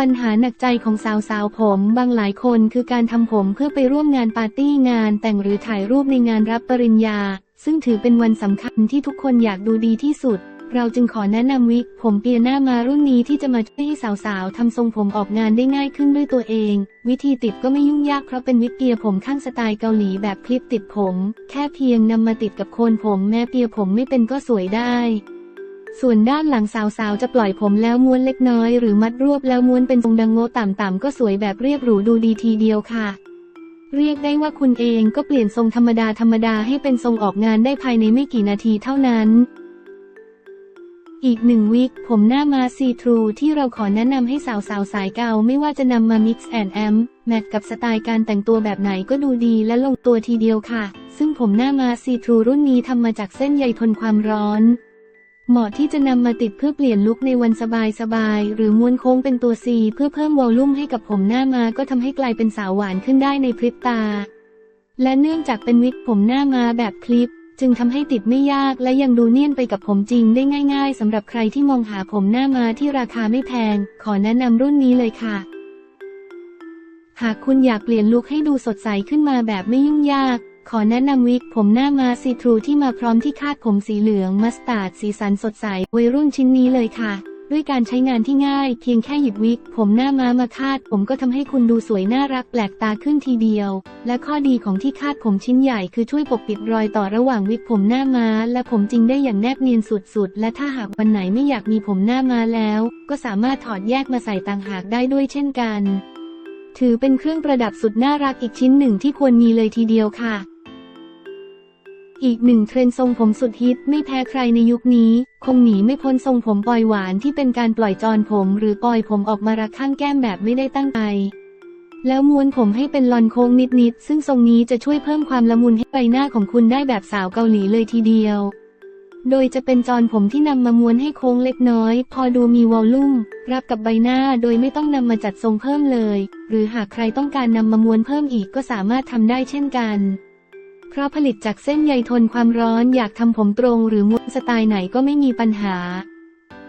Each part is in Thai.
ปัญหาหนักใจของสาวๆผม บางหลายคนคือการทำผมเพื่อไปร่วมงานปาร์ตี้งานแต่งหรือถ่ายรูปในงานรับปริญญา ซึ่งถือเป็นวันสำคัญที่ทุกคนอยากดูดีที่สุด เราจึงขอแนะนำวิกผมเปียหน้ามารุ่นนี้ที่จะมาช่วยให้สาวๆทำทรงผมออกงานได้ง่ายขึ้นด้วยตัวเอง วิธีติดก็ไม่ยุ่งยากเพราะเป็นวิกเปียผมข้างสไตล์เกาหลีแบบคลิปติดผม แค่เพียงนำมาติดกับโคนผมแม้เปียผมไม่เป็นก็สวยได้ ส่วนด้านหลังสาวๆ จะปล่อยผมแล้วม้วนเล็กน้อย หรือมัดรวบแล้วม้วนเป็นทรงดังโง่ต่ำๆก็สวยแบบเรียบหรูดูดีทีเดียวค่ะ เรียกได้ว่าคุณเองก็เปลี่ยนทรงธรรมดาธรรมดาให้เป็นทรงออกงานได้ภายในไม่กี่นาทีเท่านั้น อีกหนึ่งวิกผมหน้ามาซีทรูที่เราขอแนะนำให้สาวๆสายเก่าไม่ว่าจะนำมา mix and amp แมทกับสไตล์การแต่งตัวแบบไหนก็ดูดีและลงตัวทีเดียวค่ะ ซึ่งผมหน้ามาซีทรูรุ่นนี้ทำมาจากเส้นใยทนความร้อน เหมาะที่จะนำมาติดเพื่อเปลี่ยนลุคในวันสบายๆหรือม้วนโค้งเป็นตัวซีเพื่อเพิ่มวอลลุ่มให้กับผมหน้ามาก็ทำให้กลายเป็นสาวหวานขึ้นได้ในพริบตา และเนื่องจากเป็นวิกผมหน้ามาแบบคลิป จึงทำให้ติดไม่ยากและยังดูเนียนไปกับผมจริงได้ง่ายๆสำหรับใครที่มองหาผมหน้ามาที่ราคาไม่แพง ขอแนะนำรุ่นนี้เลยค่ะ หากคุณอยากเปลี่ยนลุคให้ดูสดใสขึ้นมาแบบไม่ยุ่งยาก ขอแนะนำวิกผมหน้ามาซีทรูที่มาพร้อมที่คาดผมสีเหลืองมัสตาร์ดสีสันสดใสวัยรุ่นชิ้นนี้เลยค่ะ ด้วยการใช้งานที่ง่าย เพียงแค่หยิบวิกผมหน้าม้ามาคาด ผมก็ทำให้คุณดูสวยน่ารักแปลกตาขึ้นทีเดียว และข้อดีของที่คาดผมชิ้นใหญ่คือช่วยปกปิดรอยต่อระหว่างวิกผมหน้าม้าและผมจริงได้อย่างแนบเนียนสุดๆ และถ้าหากวันไหนไม่อยากมีผมหน้าม้าแล้ว ก็สามารถถอดแยกมาใส่ต่างหากได้ด้วยเช่นกัน ถือเป็นเครื่องประดับสุดน่ารักอีกชิ้นหนึ่งที่ควรมีเลยทีเดียวค่ะ อีกหนึ่งเทรนทรงผมสุดฮิตไม่แพ้ใครในยุคนี้ คงหนีไม่พ้นทรงผมปล่อยหวานที่เป็นการปล่อยจอนผมหรือปล่อยผมออกมารักข้างแก้มแบบไม่ได้ตั้งใจแล้วม้วนผมให้เป็นลอนโค้งนิดๆ ซึ่งทรงนี้จะช่วยเพิ่มความละมุนให้ใบหน้าของคุณได้แบบสาวเกาหลีเลยทีเดียว โดยจะเป็นจอนผมที่นำมาม้วนให้โค้งเล็กน้อย พอดูมีวอลลุ่ม รับกับใบหน้าโดยไม่ต้องนำมาจัดทรงเพิ่มเลย หรือหากใครต้องการนำมาม้วนเพิ่มอีกก็สามารถทำได้เช่นกัน เพราะผลิตจากเส้นใยทนความร้อนอยากทำผมตรงหรือม้วนสไตล์ไหนก็ไม่มีปัญหา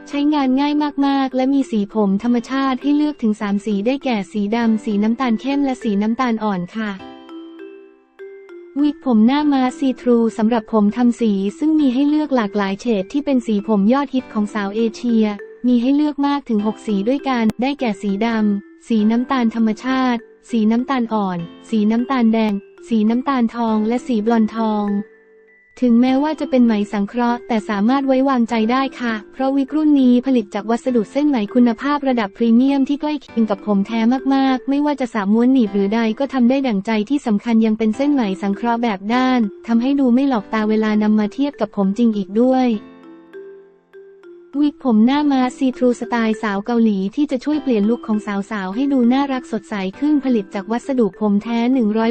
ใช้งานง่ายมากๆ และมีสีผมธรรมชาติให้เลือกถึง 3 สีได้แก่สีดำสีน้ำตาลเข้มและสีน้ำตาลอ่อนค่ะ วิกผมหน้ามาซีทรูสำหรับผมทำสี ซึ่งมีให้เลือกหลากหลายเฉดที่เป็นสีผมยอดฮิตของสาวเอเชีย มีให้เลือกมากถึง 6 สีด้วยกัน ได้แก่สีดำ สีน้ำตาลธรรมชาติ สีน้ำตาลอ่อน สีน้ำตาลแดง สีน้ำตาลทอง และสีบลอนทอง ถึงแม้ว่าจะเป็นไหมสังเคราะห์ แต่สามารถไว้วางใจได้ค่ะ เพราะวิกรุ่นนี้ผลิตจากวัสดุเส้นไหมคุณภาพระดับพรีเมียมที่ใกล้เคียงกับผมแท้มากๆ ไม่ว่าจะสามม้วนหนีบหรือใดก็ทำได้ดั่งใจที่สำคัญยังเป็นเส้นไหมสังเคราะห์แบบด้านทำให้ดูไม่หลอกตาเวลานำมาเทียบกับผมจริงอีกด้วย วิกผมหน้ามาซีทรูสไตล์สาวเกาหลีที่จะช่วยเปลี่ยนลุคของสาวๆ ให้ดูน่ารักสดใสขึ้นผลิตจากวัสดุผมแท้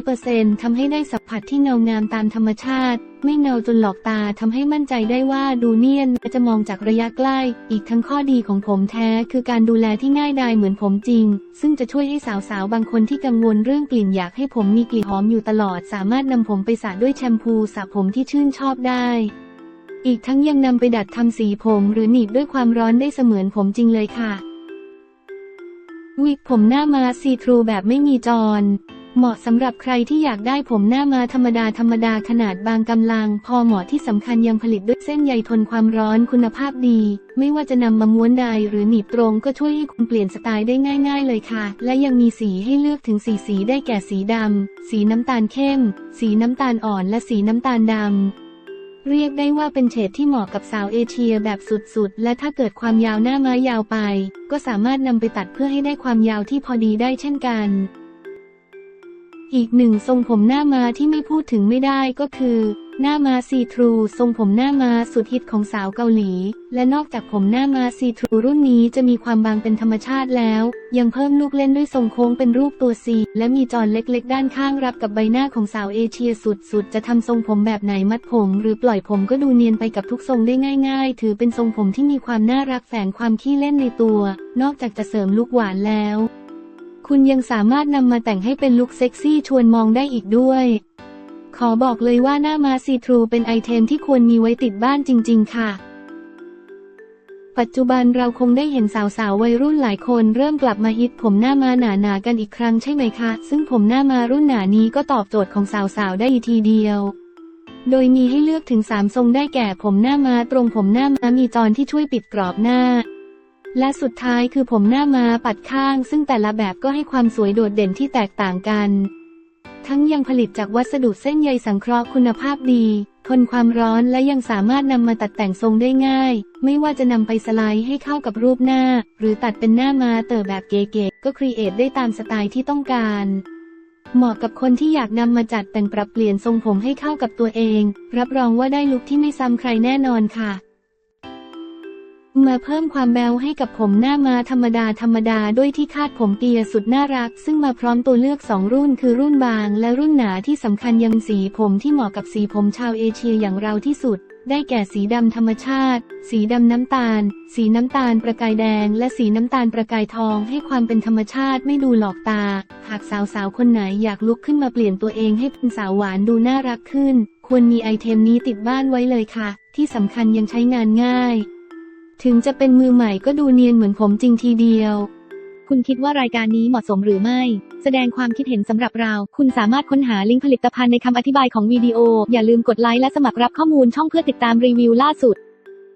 100%ทำให้ได้สัมผัสที่เงางามตามธรรมชาติ ไม่เงาจนหลอกตาทำให้มั่นใจได้ว่าดูเนียนจะมองจากระยะใกล้ อีกทั้งข้อดีของผมแท้ คือการดูแลที่ง่ายดายเหมือนผมจริง ซึ่งจะช่วยให้สาวๆ บางคนที่กังวลเรื่องกลิ่นอยากให้ผมมีกลิ่นหอมอยู่ตลอด สามารถนำผมไปสระด้วยแชมพูสระผมที่ชื่นชอบได้ อีกทั้งยังนำไปดัดทำสีผมหรือหนีบด้วยความร้อนได้เสมือนผมจริงเลยค่ะ วิกผมหน้ามาซีทรูแบบไม่มีจอนเหมาะสำหรับใครที่อยากได้ผมหน้ามาธรรมดาธรรมดาขนาดบางกำลัง พอเหมาะที่สำคัญยังผลิตด้วยเส้นใยทนความร้อนคุณภาพดี ไม่ว่าจะนำมาม้วนใดหรือหนีบตรงก็ช่วยให้คุณเปลี่ยนสไตล์ได้ง่าย ๆ เลยค่ะ และยังมีสีให้เลือกถึงสีสีได้แก่สีดำสีน้ำตาลเข้ม สีน้ำตาลอ่อนและสีน้ำตาลดำ เรียกได้ว่าเป็นเฉดที่เหมาะกับสาวเอเชียแบบสุดๆ และถ้าเกิดความยาวหน้าม้ายาวไป ก็สามารถนำไปตัดเพื่อให้ได้ความยาวที่พอดีได้เช่นกัน อีกหนึ่งทรงผมหน้าม้าที่ไม่พูดถึงไม่ได้ก็คือ หน้ามาซีทรูทรงผมหน้ามาสุดฮิตของสาวเกาหลี และนอกจากผมหน้ามาซีทรูรุ่นนี้จะมีความบางเป็นธรรมชาติแล้ว ยังเพิ่มลูกเล่นด้วยทรงโค้งเป็นรูปตัวซีและมีจอนเล็กๆ ด้านข้างรับกับใบหน้าของสาวเอเชียสุดๆ จะทำทรงผมแบบไหนมัดผม หรือปล่อยผมก็ดูเนียนไปกับทุกทรงได้ง่าย ๆ ถือเป็นทรงผมที่มีความน่ารักแฝงความขี้เล่นในตัว นอกจากจะเสริมลุคหวานแล้ว คุณยังสามารถนำมาแต่งให้เป็นลุคเซ็กซี่ชวนมองได้อีกด้วย ขอบอกเลยว่าหน้ามาซีทรูเป็นไอเทมที่ควรมีไว้ติดบ้านจริง ๆ ค่ะ ปัจจุบันเราคงได้เห็นสาวๆวัยรุ่นหลายคนเริ่มกลับมาฮิตผมหน้ามาหนาๆกันอีกครั้งใช่ไหมคะ ซึ่งผมหน้ามารุ่นหนานี้ก็ตอบโจทย์ของสาวๆได้อีกทีเดียว โดยมีให้เลือกถึง 3 ทรงได้แก่ผมหน้ามาตรงผมหน้ามามีจอนที่ช่วยปิดกรอบหน้าและสุดท้ายคือผมหน้ามาปัดข้าง ซึ่งแต่ละแบบก็ให้ความสวยโดดเด่นที่แตกต่างกัน ทั้งยังผลิตจากวัสดุเส้นใยสังเคราะห์คุณภาพดี ทนความร้อนและยังสามารถนำมาตัดแต่งทรงได้ง่าย ไม่ว่าจะนำไปสไลด์ให้เข้ากับรูปหน้า หรือตัดเป็นหน้ามาเตอแบบเก๋ๆก็ครีเอทได้ตามสไตล์ที่ต้องการเหมาะกับคนที่อยากนำมาจัดแต่งปรับเปลี่ยนทรงผมให้เข้ากับตัวเอง รับรองว่าได้ลุคที่ไม่ซ้ำใครแน่นอนค่ะ มาเพิ่มความแบวให้กับผมหน้ามาธรรมดาธรรมดาด้วยที่คาดผมเปียสุดน่ารัก ซึ่งมาพร้อมตัวเลือก 2 รุ่นคือรุ่นบางและรุ่นหนาที่สำคัญยังสีผมที่เหมาะกับสีผมชาวเอเชียอย่างเราที่สุด ได้แก่สีดำธรรมชาติ สีดำน้ำตาล สีน้ำตาลประกายแดง และสีน้ำตาลประกายทองให้ความเป็นธรรมชาติไม่ดูหลอกตา หากสาวๆคนไหนอยากลุกขึ้นมาเปลี่ยนตัวเองให้เป็นสาวหวานดูน่ารักขึ้น ควรมีไอเทมนี้ติดบ้านไว้เลยค่ะ ที่สำคัญยังใช้งานง่าย ถึงจะเป็นมือใหม่ก็ดูเนียนเหมือนผมจริงทีเดียว คุณคิดว่ารายการนี้เหมาะสมหรือไม่ แสดงความคิดเห็นสำหรับเรา คุณสามารถค้นหาลิงก์ผลิตภัณฑ์ในคำอธิบายของวิดีโอ อย่าลืมกดไลค์และสมัครรับข้อมูลช่องเพื่อติดตามรีวิวล่าสุด